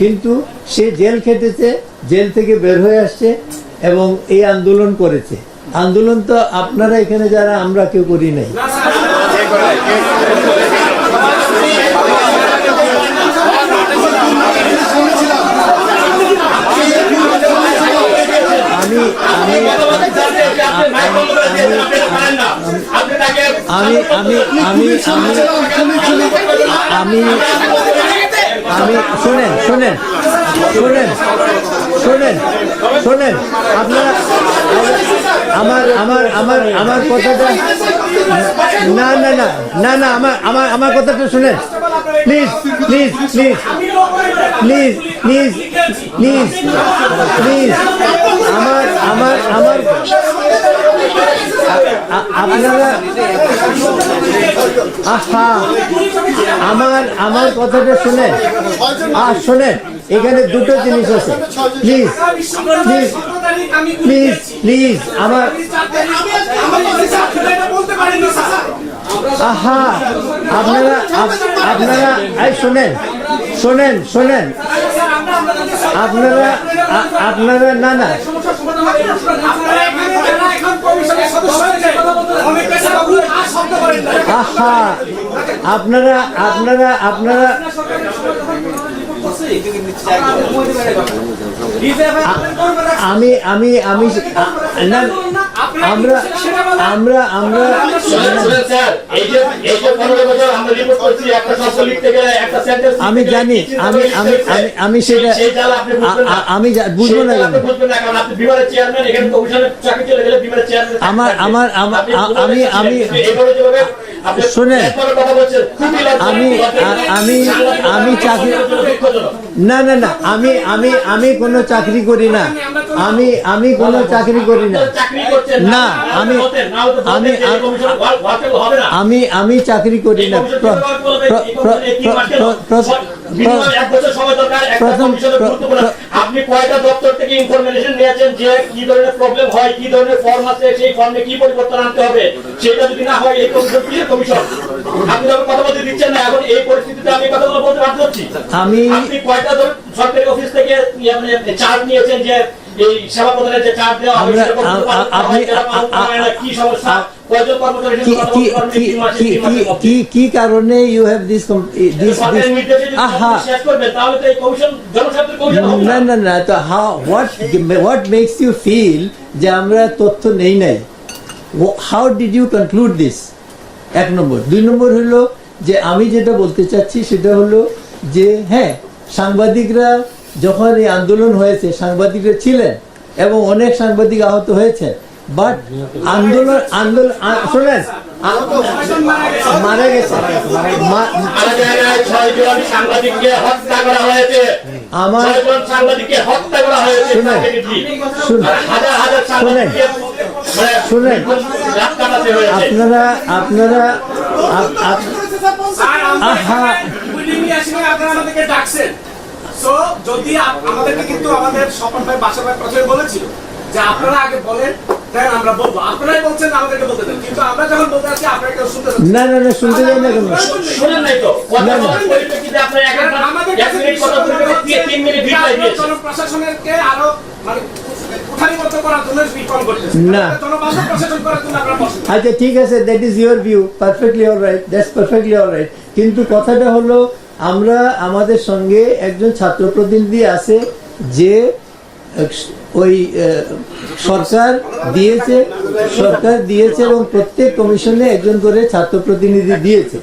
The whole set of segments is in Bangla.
কিন্তু সে জেল খেটেছে জেল থেকে বের হয়ে আসছে এবং এই আন্দোলন করেছে আন্দোলন তো আপনারা এখানে যারা আমরা কেউ করি নাই আমি আমি আমি আমি আমি আমি, শোনেন শোনেন শোনেন শোনেন শোনেন, আপনারা, আমার আমার আমার আমার কথাটা, না না না না না, আমার আমার আমার কথাটা শুনেন। Please please please please please please please, আমার আমার আমার আহা আমার আমার কথাটা শুনেন আর শোনেন এখানে দুটো জিনিস আছে প্লিজ প্লিজ প্লিজ প্লিজ আমার আহা আপনারা আপ- আপনারা এই শোনেন শোনেন শোনেন আপনারা আপনারা না না আপনারা আপনারা আপনারা আমি আমি আমি না আমরা আমরা আমরা শুনেন স্যার, এই যে এই যে 15 বছর আমরা রিপোর্ট করছি, একটা শব্দ লিখতে গেলে একটা sentence আমি জানি আমি আমি আমি আমি সেটা আমি বুঝব না কেন? আপনি বুঝবেন না, কারণ আপনি বিমানের চেয়ারম্যান, এখানে কমিশনের চাকরি চলে গেলে বিমানের চেয়ারম্যান আমার- আমার- আমি- আমি- শোনেন। আমি- আমি- আমি চাকরি- না না না আমি আমি আমি কোনো চাকরি করি না আমি আমি কোনো চাকরি করি না না, আমি- আমি-। আমি আমি চাকরি করি না প্রথম- আপনি কয়টা দপ্তর থেকে ইনফরমেশন নিয়েছেন যে কি ধরনের প্রবলেম হয় কি ধরনের ফর্ম আছে সেই ফর্মে কি পরিবর্তন আনতে হবে সেটা যদি না হয় এই কমিশন। আপনি যখন কথা বলতে দিচ্ছেন না এখন এই পরিস্থিতিতে আমি কথাগুলো বলতে বাধ্য হচ্ছি। আমি আপনি কয়টা সরকারি অফিস থেকে ইয়ে মানে চার্জ নিয়েছেন যে এই সেবা প্রদানের চার্জ দেওয়া হবে সেটা কি সমস্যা? কারণে ইউ হ্যাভ দিস দিস না। না। না তো how what what makes you feel যে আমরা তথ্য নেই নাই? How did you conclude this এক নম্বর। দুই নম্বর হলো যে আমি যেটা বলতে চাচ্ছি সেটা হলো যে হ্যাঁ সাংবাদিকরা যখন এই আন্দোলন হয়েছে সাংবাদিকরা ছিলেন এবং অনেক সাংবাদিক আহত হয়েছে বাট আন্দোলন আন্দোলন শোনেন মারা গেছে। আমার। শুনেন, শুনেন। আপনারা আপনারা আসি যদি আমাদেরকে কিন্তু আমাদের স্বপন ভাই বাসা ভাই প্রথমে বলেছিল যে আপনারা আগে বলেন আমরা বলব আপনারাই বলছেন আমাদেরকে বলতে দেন কিন্তু আমরা যখন বলতে আসছি আপনারা কেউ শুনতে না না না শুনতে যাই না কেন শুনেন নাই তো? কথা না, না। পরিপ্রেক্ষিতে আপনার এক মিনিট কথা তিন- তিন মিনিট যে reply আপনারা আরও মানে না। আচ্ছা ঠিক আছে that is your view perfectly all right that's perfectly all right কিন্তু কথাটা হলো আমরা আমাদের সঙ্গে একজন ছাত্র প্রতিনিধি আছে যে ওই সরকার দিয়েছে সরকার দিয়েছে এবং প্রত্যেক কমিশনে একজন করে ছাত্র প্রতিনিধি দিয়েছে।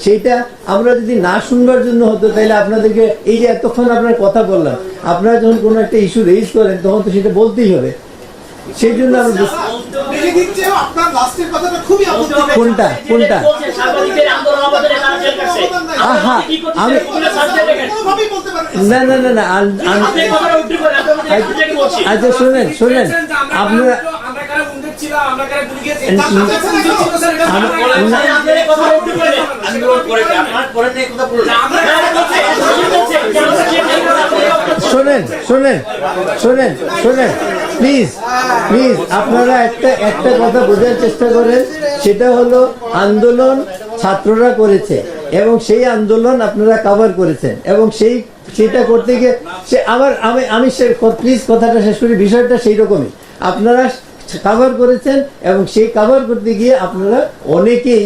সেইটা আমরা যদি না শুনবার জন্য হতো তাহলে আপনাদেরকে এই যে এতক্ষণ আপনার কথা বললাম আপনারা যখন কোনো একটা ইস্যু রেজ করেন তখন তো সেটা বলতেই হবে সেই জন্য আমরা বুঝ- দেখে দিচ্ছে আপনার লাস্টের কথাটা খুবই আপত্তিকর কোনটা কোনটা। আহা? আমি- না। না না না বলছি। আচ্ছা শোনেন শোনেন আপনারা শোনেন শোনেন শোনেন শোনেন প্লিজ প্লিজ আপনারা একটা একটা কথা বোঝার চেষ্টা করেন। সেটা হলো আন্দোলন ছাত্ররা করেছে এবং সেই আন্দোলন আপনারা কভার করেছেন। এবং সেই সেটা করতে গিয়ে সে আমার আমি আমি সে প্লিজ কথাটা শেষ করি বিষয়টা সেই রকমই আপনারা কভার করেছেন এবং সেই কাভার করতে গিয়ে আপনারা অনেকেই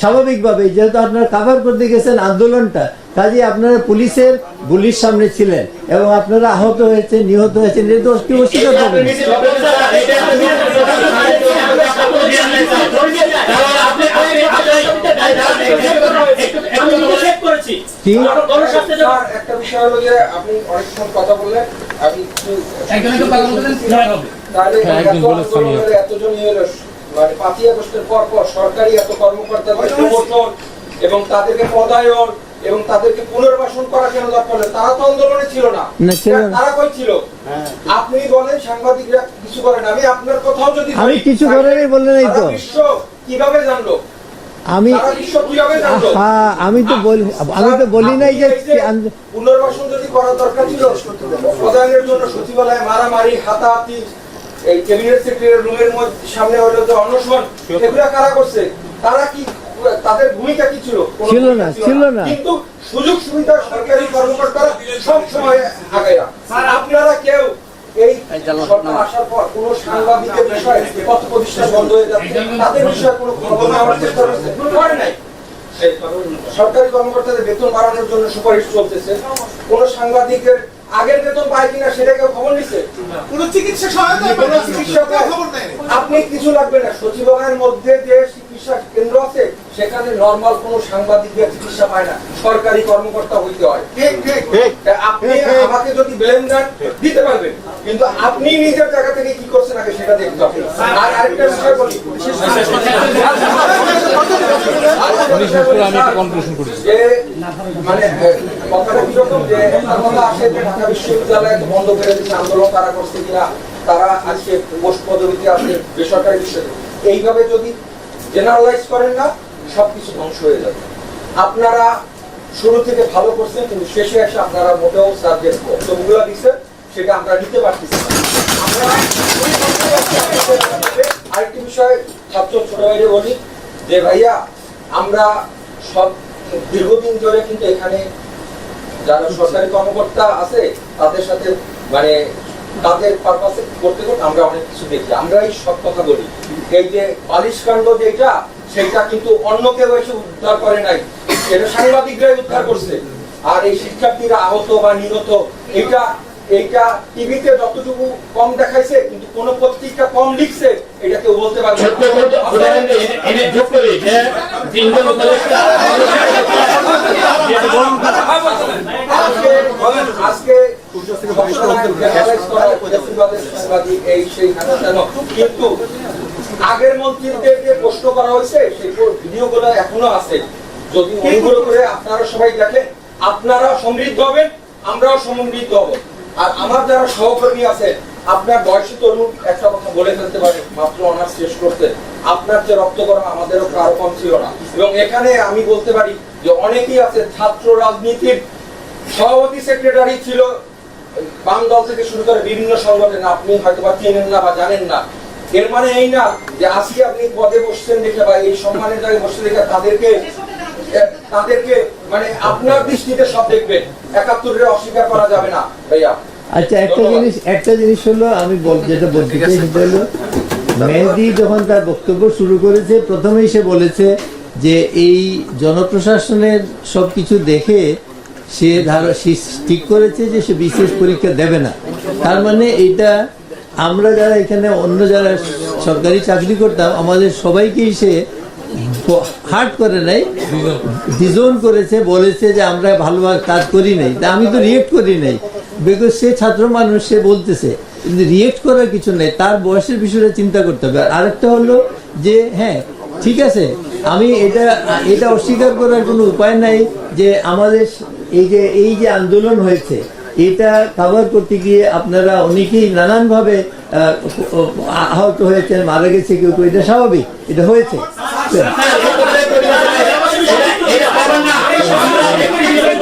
স্বাভাবিকভাবে যেহেতু আপনারা কাভার করতে গেছেন আন্দোলনটা কাজে আপনারা পুলিশের গুলির সামনে ছিলেন এবং আপনারা আহত হয়েছেন নিহত হয়েছেন তো কেউ অস্বীকার করবে না। করেছি কি? গণস্বাস্থ্যের জন্য স্যার, একটা বিষয় হলো যে আপনি অনেকক্ষণ কথা বললেন আমি একটু তাহলে এত এতজন মানে পাঁচই আগস্টের পর পর সরকারি এত কর্মকর্তাদের প্রমোশন এবং তাদেরকে পদায়ন এবং তাদেরকে পুনর্বাসন করা কেন দরকার তারা তো আন্দোলনে ছিল না। না, ছিল না। তারা কই ছিল? আপনি বলেন সাংবাদিকরা কিছু করেন আমি আপনার কথাও যদি আমি কিছু করেনি বললেন এই তো। বিশ্ব কীভাবে জানলো? আমি হ্যাঁ আমি তো বলি আমি তো বলি নাই যে পুনর্বাসন যদি করার দরকার ছিল প্রধানের জন্য সচিবালয়ে মারামারি হাতাহাতি এই ক্যাবিনেট সেক্রেটারি রুমের মধ্যে সামনে হলো যে অনশন এগুলা কারা করছে? তারা কি তাদের ভূমিকা কি ছিল? ছিল না, ছিল না। কিন্তু সুযোগ সুবিধা সরকারি কর্মকর্তারা সব সময় আগায়া আপনারা কেউ এই সরকার আসার পর কোন সাংবাদিকের বিষয়ে পথ প্রতিষ্ঠা বন্ধ হয়ে যাচ্ছে? তাদের বিষয়ে কোনো খবর নেওয়ার চেষ্টা করছে? করে নাই। সরকারি কর্মকর্তাদের বেতন বাড়ানোর জন্য সুপারিশ চলতেছে। কোন সাংবাদিকের আগের বেতন পায় কিনা সেটা কেউ খবর নিচ্ছে কোনো চিকিৎসা সহায়তা কোনো চিকিৎসা খবর নেই। আপনি কিছু লাগবে না। সচিবালয়ের মধ্যে যে চিকিৎসা কেন্দ্র আছে সেখানে নর্মাল কোনো সাংবাদিকরা চিকিৎসা পায় না। সরকারি কর্মকর্তা হইতে হয়। ঠিক ঠিক তা আপনি আমাকে যদি ব্লেম দেন দিতে পারবেন। কিন্তু আপনি নিজের জায়গা থেকে কি করছেন আগে সেটা দেখতে হবে আর আরেকটা বিষয় বলি যে মানে কথাটা কীরকম যে কথা আসে যে ঢাকা বিশ্ববিদ্যালয় বন্ধ করে দিচ্ছে আন্দোলন তারা করছে কিনা তারা আজকে পোস্ট পদবিতে আছে বেসরকারি বিষয় এইভাবে যদি জেনারেলাইজ করেন না, সবকিছু ধ্বংস হয়ে যাবে। আপনারা শুরু থেকে ভালো করছেন, কিন্তু শেষে এসে আপনারা মোটেও যে বক্তব্যগুলো দিচ্ছেন, সেটা আমরা নিতে পারতেছি আমরা আরেকটি বিষয় ছাত্র ছোট ভাইরে বলি, যে ভাইয়া, আমরা সব দীর্ঘদিন ধরে কিন্তু এখানে যারা সরকারি কর্মকর্তা আছে, তাদের সাথে মানে তাদের পারপাসে করতে করতে আমরা অনেক কিছু দেখি। আমরা এই সব কথা বলি। এই যে বালিশকাণ্ড যেটা, সেটা কিন্তু অন্য কেউ এসে উদ্ধার করে নাই। এটা সাংবাদিকরাই উদ্ধার করছে। আর এই শিক্ষার্থীরা আহত বা নিহত, এটা এইটা টিভিতে যতটুকু কম দেখাইছে কিন্তু কোন পত্রিকা কম লিখছে এটা কেউ বলতে পারবে আজকে। কিন্তু আগের মন্ত্রীদের যে প্রশ্ন করা হয়েছে সেই ভিডিওগুলো এখনও আছে যদি অনুগ্রহ করে আপনারা সবাই দেখেন আপনারা সমৃদ্ধ হবেন আমরাও সমৃদ্ধ হব আর আমার যারা সহকর্মী আছে, আপনার বয়সী তরুণ, একটা কথা বলে ফেলতে পারে, মাত্র অনার্স শেষ করতে, আপনার যে রক্ত গরম আমাদেরও কারও কম ছিল না। এবং এখানে আমি বলতে পারি যে অনেকেই আছে ছাত্র রাজনীতির সভাপতি সেক্রেটারি ছিল, বাম দল থেকে শুরু করে বিভিন্ন সংগঠন, আপনি হয়তো বা চেনেন না বা জানেন না। এর মানে এই না যে আজকে আপনি পদে বসছেন দেখে বা এই সম্মানের জায়গায় বসে দেখে তাদেরকে তাদেরকে মানে আপনার দৃষ্টিতে সব দেখবেন। একাত্তরের অস্বীকার করা যাবে না। ভাইয়া আচ্ছা একটা জিনিস একটা জিনিস হলো আমি যেটা বলতে চাই সেটা হলো মেহেদি যখন তার বক্তব্য শুরু করেছে প্রথমেই সে বলেছে যে এই জনপ্রশাসনের সব কিছু দেখে সে ধারা ঠিক করেছে যে সে বিশেষ পরীক্ষা দেবে না। তার মানে এটা আমরা যারা এখানে অন্য যারা সরকারি চাকরি করতাম আমাদের সবাইকেই সে হার্ট করে নাই ডিজোন করেছে। বলেছে যে আমরা ভালোভাবে কাজ করি নাই। তা আমি তো রিয়েক্ট করি নাই। বিকজ সে ছাত্র মানুষ সে বলতেছে কিন্তু রিয়েক্ট করার কিছু নেই তার বয়সের বিষয়টা চিন্তা করতে হবে। আর আরেকটা হলো যে হ্যাঁ ঠিক আছে আমি এটা এটা অস্বীকার করার কোনো উপায় নাই যে আমাদের এই যে এই যে আন্দোলন হয়েছে এটা কভার করতে গিয়ে আপনারা অনেকেই নানানভাবে আহ, আহত হয়েছেন মারা গেছে কেউ কেউ এটা স্বাভাবিক এটা হয়েছে এটা পাবেন না আমরা একটি বিষয়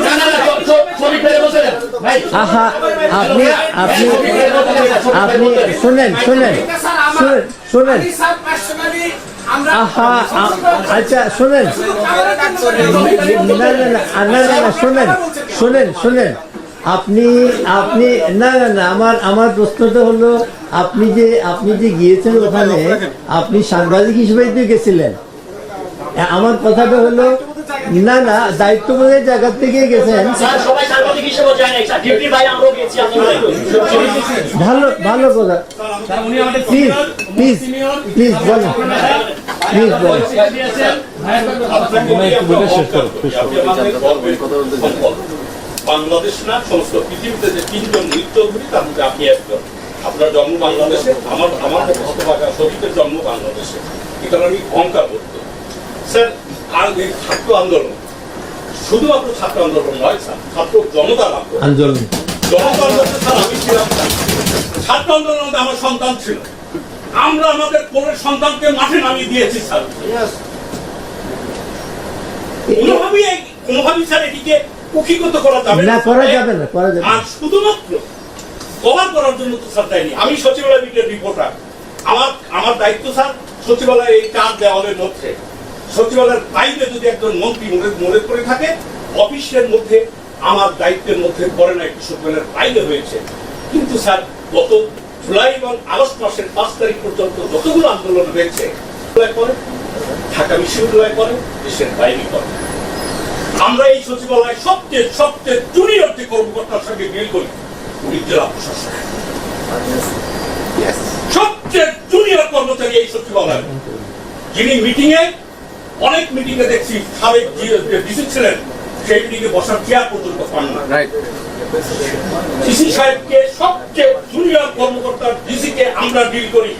না না না ছবি ফেলে বসেন ভাই আপনি আপনি আপনি শুনেন শুনেন শুনেন আহা আচ্ছা শোনেন। না না না না না না, শোনেন শোনেন শোনেন। আপনি আপনি, না না না, আমার আমার প্রশ্নটা হলো, আপনি যে আপনি যে গিয়েছেন ওখানে, আপনি সাংবাদিক হিসেবে তো গেছিলেন। আমার কথাটা হলো না না দায়িত্ববোধের জায়গা থেকে গেছেন। ভালো ভালো কথা। প্লিজ প্লিজ প্লিজ বলেন। প্লিজ বলেন। বাংলাদেশ না সমস্ত পৃথিবীতে যে তিনজন নৃত্য তার মধ্যে আপনি একজন। আপনার জন্ম বাংলাদেশে আমার আমার শরীরের জন্ম বাংলাদেশে। এটা আমি অহংকার করত স্যার আর ছাত্র আন্দোলন। শুধুমাত্র ছাত্র আন্দোলন নয় স্যার ছাত্র জনতার আন্দোলন আন্দোলন। জনতা আন্দোলনে স্যার আমি ছিলাম। ছাত্র আন্দোলনে আমার সন্তান ছিল। আমরা আমাদের কোলের সন্তানকে মাঠে নামিয়ে দিয়েছি স্যার। কোনোভাবেই কোনোভাবেই স্যার এটিকে কুক্ষিগত করা যাবে না করা যাবে না করা যাবে আর শুধুমাত্র কভার করার জন্য তো স্যার দেয়নি। আমি সচিবালয় বিটের রিপোর্টার। আমার আমার দায়িত্ব স্যার সচিবালয় এই চার দেওয়ালের মধ্যে। সচিবালয়ের বাইরে যদি একজন মন্ত্রী মনে মনে করে থাকে অফিসের মধ্যে আমার দায়িত্বের মধ্যে পড়ে না একটি সচিবালয়ের বাইরে হয়েছে। কিন্তু স্যার গত জুলাই এবং আগস্ট মাসের পাঁচ তারিখ পর্যন্ত যতগুলো আন্দোলন হয়েছে করে ঢাকা বিশ্ববিদ্যালয় করে দেশের বাইরে করে আমরা এই সচিবালয় সবচেয়ে সবচেয়ে জুনিয়র যে কর্মকর্তার সঙ্গে ডিল করি উনি জেলা প্রশাসক। সবচেয়ে জুনিয়র কর্মচারী এই সচিবালয়। যিনি মিটিং এ অনেক মিটিং এ দেখছি সাবেক ডিসি ছিলেন সেই মিটিং এ বসার চেয়ার পর্যন্ত পান না। ডিসি সাহেবকে সবচেয়ে জুনিয়র কর্মকর্তার ডিসি কে আমরা ডিল করি।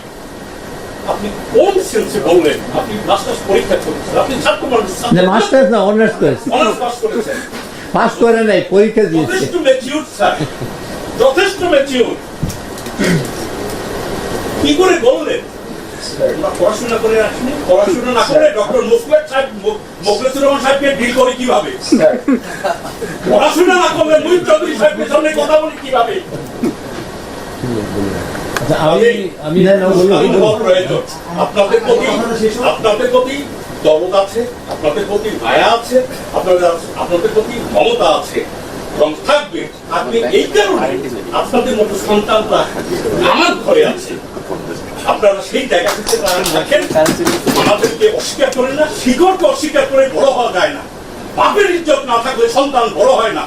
আপনি কোন সেন্সে বললেন? আপনি মাস্টার্স পরীক্ষা করেছেন আপনি ছাত্র মানুষ না মাস্টার্স না অনার্স করেছি। অনার্স পাস করেছেন। পাস করে নাই পরীক্ষা দিয়েছে। যথেষ্ট ম্যাচিউর স্যার যথেষ্ট ম্যাচিউর কি করে বললেন? পড়াশোনা করে আসিনি পড়াশোনা না করে ডক্টর মুসলেট সাহেব মোখলেসুর রহমান সাহেবকে ডিল করে কীভাবে? পড়াশোনা না করলে মুহিত চৌধুরী সাহেবের সামনে কথা বলি কীভাবে? আচ্ছা। আপনাদের প্রতি আপনাদের প্রতি দরদ আছে আপনাদের প্রতি মায়া আছে আপনাদের আপনাদের প্রতি মমতা আছে। এবং থাকবে আপনি এই কারণে আপনাদের মতো সন্তানরা আমার ঘরে আছে। আপনারা সেই জায়গা থেকে তারা দেখেন আমাদেরকে অস্বীকার করেন না শিকড়কে অস্বীকার করে বড় হওয়া যায় না। বাপের ইজ্জত না থাকলে সন্তান বড় হয় না।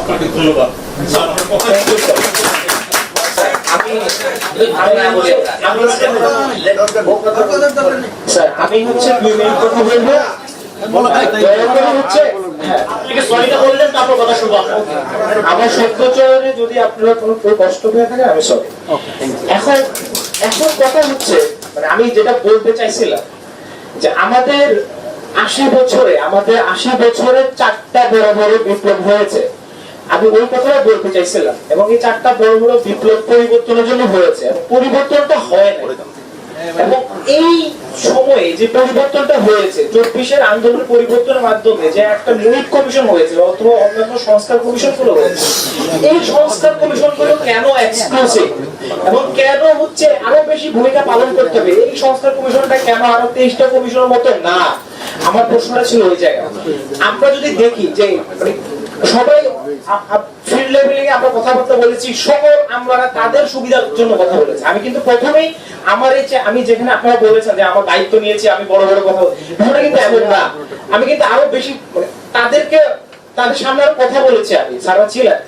আপনাকে ধন্যবাদ। স্যার আমার কথা আমি হচ্ছে দুই মিনিট কথা বলব। হচ্ছে হ্যাঁ, আমার যদি আপনার কোনো কষ্ট হয়ে থাকে আমি সরি এখন এখন কথা হচ্ছে মানে আমি যেটা বলতে চাইছিলাম যে আমাদের আশি বছরে আমাদের আশি বছরে চারটা বড় বড় বিপ্লব হয়েছে। আমি ওই কথাটা বলতে চাইছিলাম এবং এই চারটা বড় বড় বিপ্লব পরিবর্তনের জন্য হয়েছে পরিবর্তনটা হয় না এবং এই সময়ে যে পরিবর্তনটা হয়েছে, চব্বিশের আন্দোলন পরিবর্তনের মাধ্যমে যে একটা মূল কমিশন হয়েছে অথবা অন্যান্য সংস্কার কমিশনগুলো হয়েছে, এই সংস্কার কমিশনগুলো কেন এক্সক্লুসিভ এবং কেন হচ্ছে আরও বেশি ভূমিকা পালন করতে হবে? এই সংস্কার কমিশনটা কেন আরও তেইশটা কমিশনের মতো না? আমার প্রশ্নটা ছিল ওই জায়গায়। আমরা যদি দেখি যে মানে সবাই ফিল্ড লেভেলে আমরা কথাবার্তা বলেছি সকল আমরা তাদের সুবিধার জন্য কথা বলেছি। আমি কিন্তু প্রথমেই আমার এই আমি যেখানে আপনারা বলেছেন যে আমার দায়িত্ব নিয়েছি আমি বড় বড় কথা বলছি কিন্তু এমন না। আমি কিন্তু আরও বেশি মানে তাদেরকে তাদের সামনে আরও কথা বলেছি আমি সারা ছিলেন।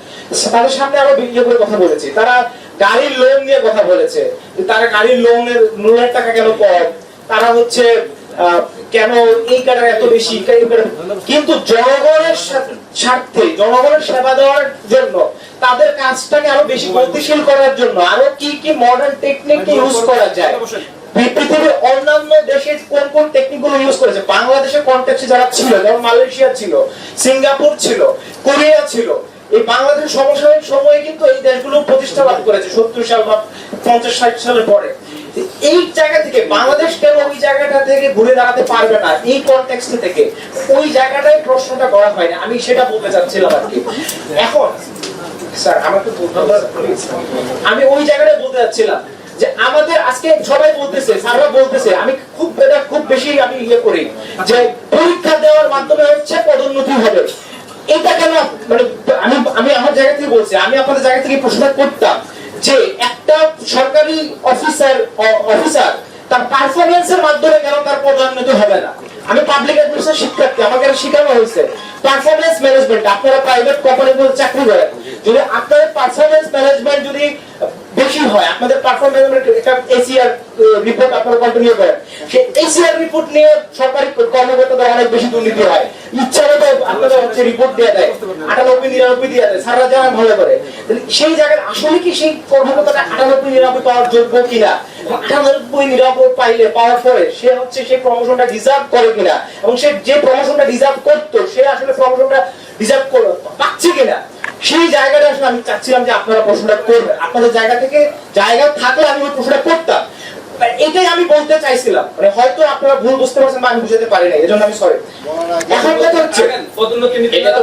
তাদের সামনে আরও ইয়ে করে কথা বলেছি। তারা গাড়ির লোন নিয়ে কথা বলেছে। তারা গাড়ির লোনের লোনের টাকা কেন কম? তারা হচ্ছে আহ, কেন এই কাটার এত বেশি কিন্তু জনগণের স্বার্থে, জনগণের সেবা দেওয়ার জন্য, তাদের কাজটাকে আরও বেশি গতিশীল করার জন্য আরও কি কি মডার্ন টেকনিক ইউজ করা যায়? পৃথিবীর অন্যান্য দেশে কোন কোন টেকনিকগুলো ইউজ করেছে? বাংলাদেশের কন্টেক্সে যারা ছিল, যেমন মালয়েশিয়া ছিল, সিঙ্গাপুর ছিল, কোরিয়া ছিল, এই বাংলাদেশ সমসাময়িক সময়ে কিন্তু এই দেশগুলো প্রতিষ্ঠা লাভ করেছে। সত্তর সাল বা পঞ্চাশ ষাট সালের পরে। এই জায়গা থেকে, বাংলাদেশ কেন ওই জায়গাটা থেকে ঘুরে দাঁড়াতে পারবে না? এই কনটেক্সট থেকে। ওই প্রশ্নটা করা হয় না আমি সেটা বলতে চাচ্ছিলাম আর কি। এখন, স্যার আমাকে। আমি ওই বলতে যাচ্ছিলাম যে আমাদের আজকে সবাই বলতেছে, স্যাররা বলতেছে, আমি খুব এটা খুব বেশি আমি ইয়ে করি যে পরীক্ষা দেওয়ার মাধ্যমে হচ্ছে পদোন্নতি হবে। এটা কেন মানে আমি আমি আমার জায়গা থেকে বলছি, আমি আপনাদের জায়গা থেকে প্রশ্ন করতাম। যে একটা সরকারি অফিসার অফিসার, তার পারফরমেন্সের মাধ্যমে কেন তার পদোন্নতি হবে না? আমি পাবলিক অ্যাডমিনিস্ট্রেশন শিক্ষার্থী, আমাকে শেখানো হয়েছে। পারফরমেন্স ম্যানেজমেন্ট আপনারা প্রাইভেট কোম্পানিগুলো চাকরি করেন। যদি আপনাদের পারফরমেন্স ম্যানেজমেন্ট যদি বেশি হয়, আপনাদের পারফরমেন্স একটা এসিআর রিপোর্ট আপনারা কন্টিনিউ করেন। সে এসিআর রিপোর্ট নিয়ে সরকারি কর্মকর্তাদের অনেক বেশি দুর্নীতি হয়। ইচ্ছা মতো আপনাদের হচ্ছে রিপোর্ট দিয়ে দেয়। আটানব্বই, নিরানব্বই দিয়ে দেয়। সারা জানা ভালো করে সেই জায়গায় আসলে কি সেই কর্মকর্তাটা আটানব্বই, নিরানব্বই পাওয়ার যোগ্য কিনা? নিরানব্বই পাইলে পাওয়ার পরে সে হচ্ছে সেই প্রমোশনটা ডিজার্ভ করে কিনা এবং সে যে প্রমোশনটা ডিজার্ভ করতো সে আসলে প্রমোশনটা ডিজার্ভ পাচ্ছে কিনা সেই জায়গাটা আসলে আমি চাচ্ছিলাম যে আপনারা প্রশ্নটা করবেন আপনাদের জায়গা থেকে জায়গা থাকলে আমি ওই প্রশ্নটা করতাম মানে এটাই আমি বলতে চাইছিলাম মানে হয়তো আপনারা ভুল বুঝতে পারছেন বা আমি বুঝাতে পারি না এজন্য আমি সরি এখন কথা হচ্ছে পদোন্নতি নীতি এটা তো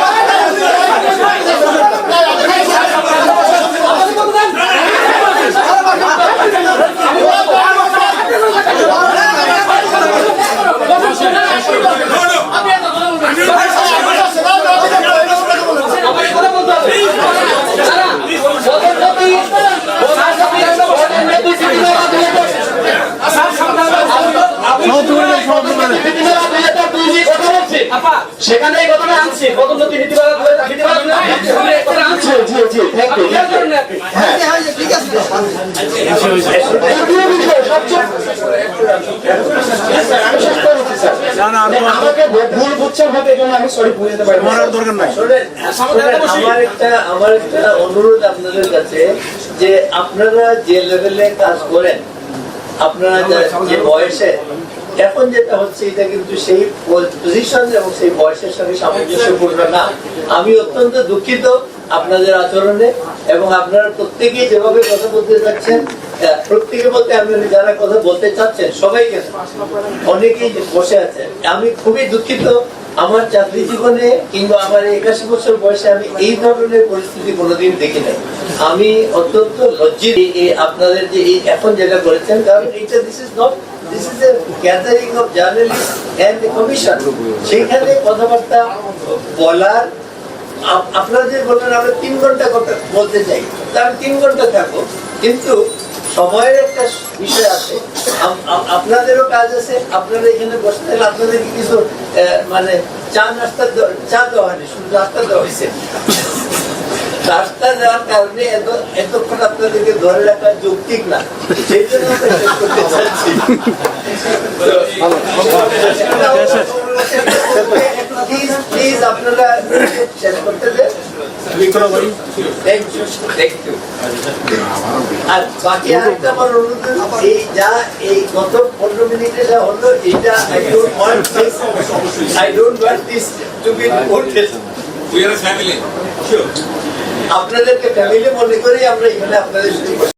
পদের মতো বলতে থাকলে সেখানে এই ঘটনা আনছি পদোন্নতি নীতিমালা নীতিমালা জি জি জি থ্যাংক ইউ দ্বিতীয় বিষয় সবচেয়ে স্যার, আমি শেষ করে দিচ্ছি, স্যার। আমাকে ভুল বুঝছেন হয়তো এই জন্য আমি সরি বুঝতে পারি শোনেন, শোনেন, আমার একটা অনুরোধ আপনাদের কাছে যে আপনারা যে লেভেলে কাজ করেন আপনারা যে বয়সে এখন যেটা হচ্ছে এটা কিন্তু সেই পজিশন এবং সেই বয়সের সঙ্গে সামঞ্জস্যপূর্ণ না। আমি অত্যন্ত দুঃখিত আপনাদের আচরণে এবং আপনারা প্রত্যেকেই যেভাবে কথা বলতে যাচ্ছেন প্রত্যেকের মধ্যে যারা কথা বলতে চাচ্ছেন সবাই অনেকেই বসে আমি খুবই দুঃখিত আমার চাকরি জীবনে কিংবা আমার একাশি বছর বয়সে আমি এই ধরনের পরিস্থিতি কোনোদিন দেখি নাই আমি অত্যন্ত লজ্জিত আপনাদের যে এই এখন যেটা করেছেন, কারণ এটা this is not this is gathering of journalist and commission সেখানে কথাবার্তা বলার আপনারা যে বললেন আমরা তিন ঘণ্টা কথা বলতে চাই। তা আমি তিন ঘণ্টা থাকব কিন্তু সময়ের একটা বিষয় আছে। আপনাদেরও কাজ আছে, আপনারা এখানে বসে থাকলে আপনাদের কিছু মানে চা নাস্তা চা দেওয়া হয়নি, শুধু নাস্তা দেওয়া হয়েছে। রাস্তা দেওয়ার কারণে এত, এতক্ষণ আপনাদেরকে ধরে রাখা যৌক্তিক না সেই জন্য করতে চাচ্ছি আপনারা শেষ করতে. আর বাকি আরেকটা আমার অনুরোধ, এই যা, এই গত পনেরো মিনিটে যা হলো, এটা I don't I don't want to be. Sure. আপনাদেরকে ফ্যামিলি মনে করেই আমরা এখানে আপনাদের সাথে